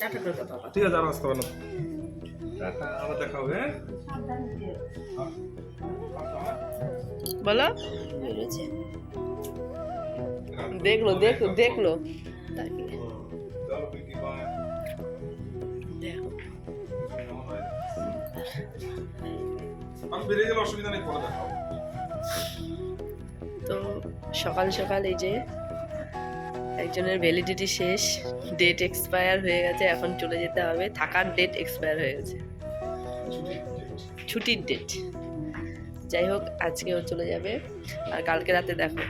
Tata করে কথা ঠিক আছে আর আসতে হবে না টাটা আবার দেখা হবে হ্যাঁ? বলো। দেখল দেখল দেখল। পরে তো সকাল সকাল এই যে একজনের ভ্যালিডিটি শেষ ডেট এক্সপায়ার হয়ে গেছে, এখন চলে যেতে হবে। থাকার ডেট এক্সপায়ার হয়ে গেছে। ছুটির ডেট যাই হোক আজকেও চলে যাবে। আর কালকে রাতে দেখো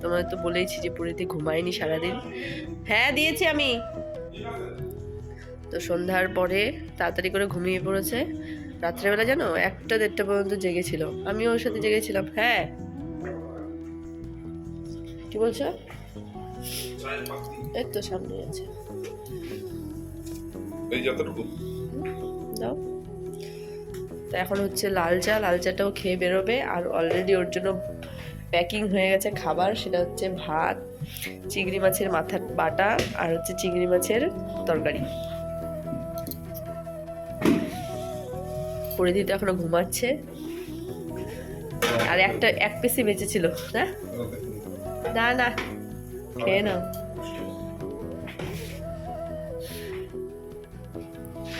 তোমার তো বলেইছি যে পুরীতে ঘুমাইনি সারাদিন। হ্যাঁ দিয়েছি আমি। তো সন্ধ্যার পরে তাড়াতাড়ি করে ঘুমিয়ে পড়েছে। রাত্রেবেলা জানো, একটা দেড়টা পর্যন্ত জেগেছিল। আমিও ওর সাথে জেগেছিলাম। হ্যাঁ। কি বলছো? এই তো সামনে আছে। এই যতটুকু। দাও। তো এখন হচ্ছে লাল চা লাল চাটাও খেয়ে বেরোবে। আর অলরেডি ওর জন্য প্যাকিং হয়ে গেছে খাবার সেটা হচ্ছে ভাত চিংড়ি মাছের মাথার বাটা আর হচ্ছে চিংড়ি মাছের তরকারি। পরিধি তো এখনও ঘুমাচ্ছে। আর একটা এক পিসি বেঁচেছিল না না না খেয়ে নাও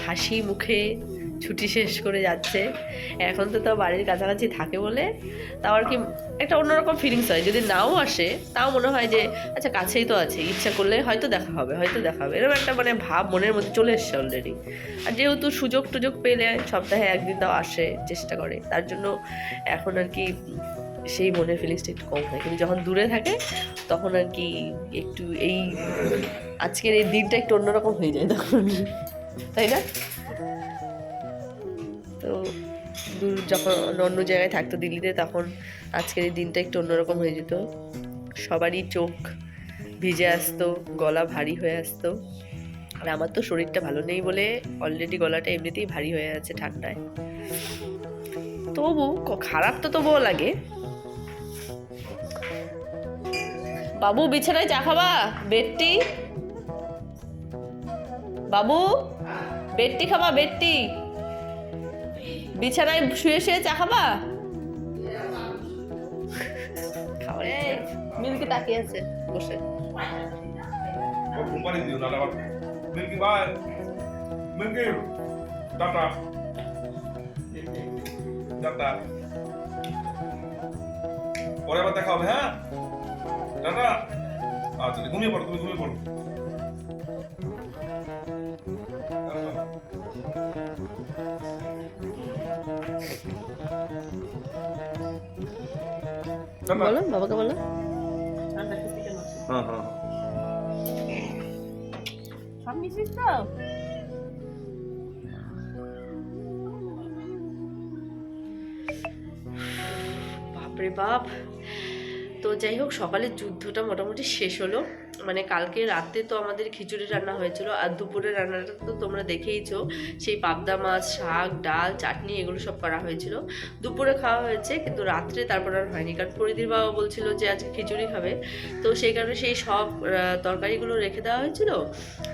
হাসি মুখে ছুটি শেষ করে যাচ্ছে। এখন তো তাও বাড়ির কাছাকাছি থাকে বলে তাও আর কি একটা অন্যরকম ফিলিংস হয়। যদি নাও আসে, তাও মনে হয় যে আচ্ছা কাছেই তো আছে, ইচ্ছা করলে হয়তো দেখা হবে, হয়তো দেখা হবে। এরকম একটা মানে ভাব মনের মধ্যে চলে এসছে অলরেডি আর যেহেতু সুযোগ টুযোগ পেলে সপ্তাহে একদিন তাও আসে, চেষ্টা করে। তার জন্য এখন আর কি সেই মনের ফিলিংসটা একটু কম হয়। কিন্তু যখন দূরে থাকে তখন আর কি একটু এই আজকের এই দিনটা একটু অন্যরকম হয়ে যায় তখন। তাই না? তো দূর যখন অন্য জায়গায় থাকতো দিল্লিতে, তখন আজকের এই দিনটা একটু অন্যরকম হয়ে যেত। সবারই চোখ ভিজে আসতো, গলা ভারী হয়ে আসতো। আর আমার তো শরীরটা ভালো নেই বলে অলরেডি গলাটা এমনিতেই ভারী হয়ে আছে ঠান্ডায়। তবু খারাপ তো তবুও লাগে। বাবু বিছানায় চা খাবা? বেডটি বাবু বেডটি খাবা বেডটি বিছানায় শুয়ে শুয়ে চা খাবা? খাবার মিল্কি তাকিয়ে আছে বসে। Milky bye Milky tata. Tata. পরে আবার দেখা হবে হ্যাঁ? টাটা আচ্ছা ঘুমিয়ে পড়ো তুমি ঘুমিয়ে পড়ো। বলো বাবাকে বলো হ্যাঁ হ্যাঁ। সব মিশিস তো? বাপরে বাপ। যাই হোক সকালের যুদ্ধটা মোটামুটি শেষ হলো। মানে কালকে রাতে তো আমাদের খিচুড়ি রান্না হয়েছিল আর দুপুরের রান্নাটা তো তোমরা দেখেইছো। সেই পাবদা মাছ, শাক, ডাল, চাটনি এগুলো সব করা হয়েছিল। দুপুরে খাওয়া হয়েছে কিন্তু রাত্রে তারপর আর হয়নি কারণ পরিধির বাবা বলছিল যে আজকে খিচুড়ি খাবে তো সেই কারণে সেই সব তরকারিগুলো রেখে দেওয়া হয়েছিল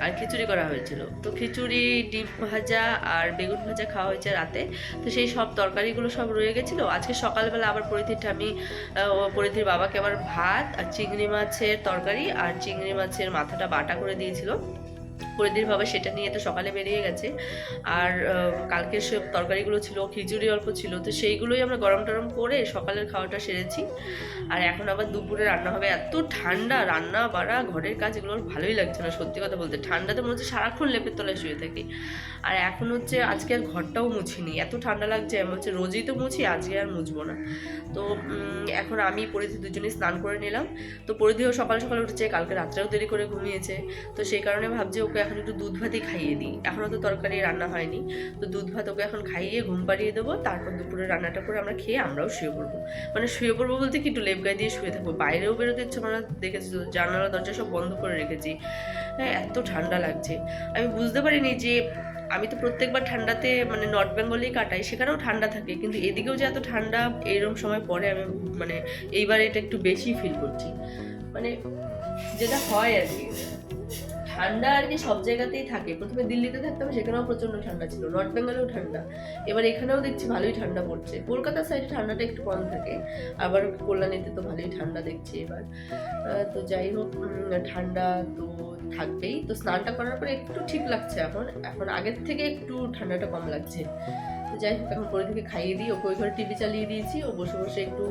আর খিচুড়ি করা হয়েছিল। তো খিচুড়ি, ডিম ভাজা আর বেগুন ভাজা খাওয়া হয়েছে রাতে। তো সেই সব তরকারিগুলো সব রয়ে গেছিল। আজকে সকালবেলা আবার পরিধির ঠামি পরিধির বাবাকে আবার ভাত আর চিংড়ি মাছের তরকারি আর চিংড়ি মাছের মাথাটা বাটা করে দিয়েছিল। পরিধির বাবা সেটা নিয়ে তো সকালে বেরিয়ে গেছে। আর কালকের সব তরকারিগুলো ছিল, খিচুড়ি অল্প ছিল, তো সেইগুলোই আমরা গরম টরম করে সকালের খাওয়াটা সেরেছি। আর এখন আবার দুপুরে রান্না হবে। এত ঠান্ডা, রান্না, বাড়া, ঘরের কাজ, এগুলো ভালোই লাগছে না, সত্যি কথা বলতে। ঠান্ডাতে মনে হচ্ছে সারাক্ষণ লেপের তলায় শুয়ে থাকি। আর এখন হচ্ছে আজকে আর ঘরটাও মুছিনি। এত ঠান্ডা লাগছে, আমি হচ্ছে রোজই তো মুছি, আজকে আর মুছবো না। তো এখন আমি পরিধি দুজনেই স্নান করে নিলাম। তো পরিধিও সকাল সকাল উঠেছে, কালকে রাত্রেও দেরি করে ঘুমিয়েছে। তো সেই কারণে ভাবছি ওকে এখন একটু দুধ ভাতই খাইয়ে দিই। এখনও তো তরকারি রান্না হয়নি। তো দুধ ভাত ওকে এখন খাইয়ে ঘুম পাড়িয়ে দেবো। তারপর দুপুরে রান্নাটা করে আমরা খেয়ে আমরাও শুয়ে পড়ব। মানে শুয়ে পড়ব বলতে কি একটু লেপ গায়ে দিয়ে শুয়ে থাকব। বাইরেও বেরোতে ইচ্ছে আমরা দেখেছি জানালা, দরজা সব বন্ধ করে রেখেছি। হ্যাঁ এত ঠান্ডা লাগছে। আমি বুঝতে পারিনি যে আমি তো প্রত্যেকবার ঠান্ডাতে মানে নর্থ বেঙ্গলেই কাটাই, সেখানেও ঠান্ডা থাকে। কিন্তু এদিকেও যে এত ঠান্ডা এইরকম সময় পরে আমি মানে এইবার এটা একটু বেশি ফিল করছি। মানে যেটা হয় আর কি। ঠান্ডা আর কি সব জায়গাতেই থাকে। প্রথমে দিল্লিতে থাকতাম সেখানেও প্রচণ্ড ঠান্ডা ছিল। নর্থ বেঙ্গলেও ঠান্ডা। এবার এখানেও দেখছি ভালোই ঠান্ডা পড়ছে। কলকাতার সাইডে ঠান্ডাটা একটু কম থাকে। আবার কল্যাণীতে তো ভালোই ঠান্ডা দেখছি এবার। তো যাই হোক ঠান্ডা তো থাকবেই। তো স্নানটা করার পরে একটু ঠিক লাগছে এখন। এখন আগের থেকে একটু ঠান্ডাটা কম লাগছে। যাই হোক, এখন পরে থেকে খাইয়ে দিই। ওকে ওই ঘরে টিভি চালিয়ে দিয়েছি। ও বসে বসে একটু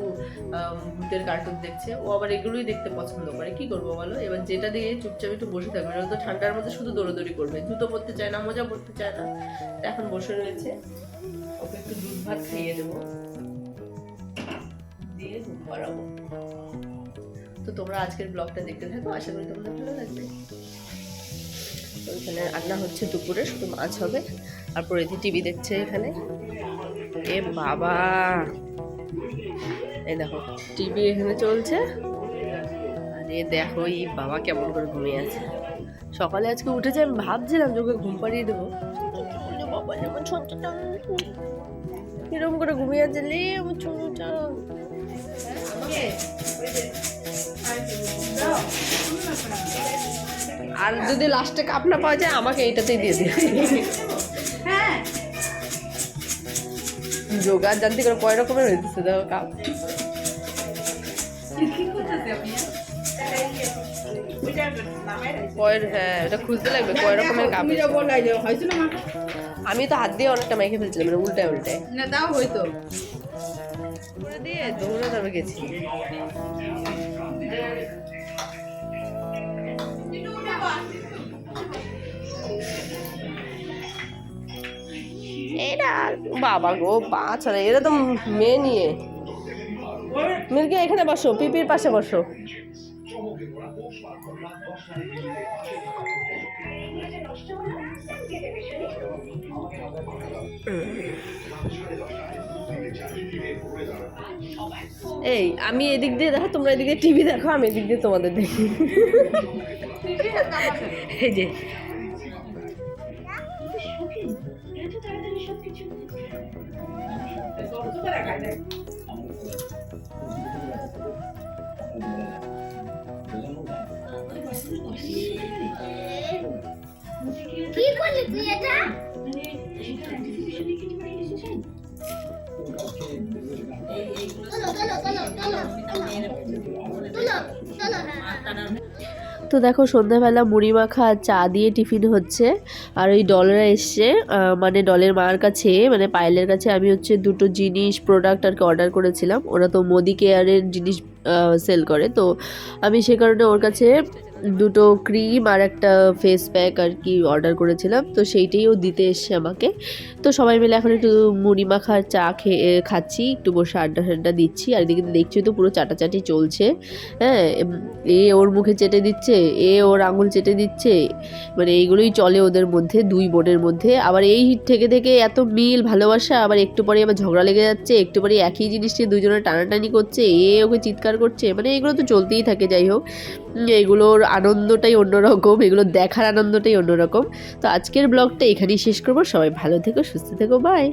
ভূতের কার্টুন দেখছে। ও আবার এগুলোই দেখতে পছন্দ করে। কি করব বলো? এবার যেটা দিয়ে চুপচাপ একটু বসে থাকবে। নাহলে তো ঠান্ডার মধ্যে শুধু দৌড়াদৌড়ি করবে। জুতো পরতে চায় না, মোজা পরতে চায় না। এখন বসে রয়েছে। ওকে একটু দুধ ভাত খাইয়ে দেবো। দিয়ে ঘুম পাড়াবো। তো তোমরা আজকের ব্লগটা দেখতে থাকো। আশা করি তোমাদের ভালো লাগবে। তো এখানে রান্না হচ্ছে দুপুরে, শুধু মাছ হবে। আর পরিধি টিভি দেখছে এখানে। এ বাবা! এই দেখো, টিভি এখানে চলছে। আর এ দেখো, এই বাবা কেমন করে ঘুমিয়ে আছে। সকালে আজকে উঠেছে, আমি ভাবছিলাম যে ওকে ঘুম পাড়িয়ে দেবো। বাবা এরকম করে ঘুমিয়ে আছে লে আমার ছোটটা আর যদি লাস্টে কাপ না পাওয়া যায়, আমাকে এইটাতেই দিয়ে দিও। যোগার জানতে করে কয় রকমের হইতেছে দেখো কাপ। হ্যাঁ এটা খুঁজতে লাগবে কয় রকমের কাপ। আমি তো হাত দিয়ে অনেকটা মেখে ফেলছিলাম মানে উল্টায় উল্টায়। না তাও হয়তো। দিয়ে দৌড়ে গেছি। বাবা গো ছড়া এরা তো মেয়ে নিয়ে। মিল্কি এখানে বসো, পিপির পাশে বসো। এই, আমি এদিক দিয়ে দেখো, তোমরা এদিকে টিভি দেখো, আমি এদিক দিয়ে তোমাদের দেখি। এই যে কি করলি তুই এটা চলো চলো চলো চলো চলো চলো হ্যাঁ তো দেখো সন্ধ্যাবেলা মুড়ি মাখা আর চা দিয়ে টিফিন হচ্ছে। আর ওই ডলরা এসছে মানে ডলের মার কাছে মানে পায়েলের কাছে। আমি হচ্ছে দুটো জিনিস প্রোডাক্ট আর কি অর্ডার করেছিলাম। ওরা তো মোদি কেয়ারের জিনিস সেল করে। তো আমি সে কারণে ওর কাছে দুটো ক্রিম আর একটা ফেস প্যাক আর কি অর্ডার করেছিলাম। তো সেইটাই ও দিতে এসছে আমাকে। তো সবাই মিলে এখন একটু মুড়ি মাখার চা খেয়ে খাচ্ছি, একটু বসে আড্ডা টাড্ডা দিচ্ছি। আর এদিকে দেখছি তো পুরো চাটাচাটি চলছে। হ্যাঁ এ ওর মুখে চেটে দিচ্ছে, এ ওর আঙুল চেটে দিচ্ছে। মানে এইগুলোই চলে ওদের মধ্যে, দুই বোনের মধ্যে। আবার এই থেকে থেকে এত মিল, ভালোবাসা, আবার একটু পরে আবার ঝগড়া লেগে যাচ্ছে, একটু পরে একই জিনিস নিয়ে দুজনে টানাটানি করছে, এ ওকে চিৎকার করছে। মানে এগুলো তো চলতেই থাকে, যাই হোক। এগুলোর আনন্দটাই অন্যরকম, এগুলো দেখার আনন্দটাই অন্যরকম। তো আজকের ব্লগটা এখানেই শেষ করব। সবাই ভালো থেকো, সুস্থ থেকো বাই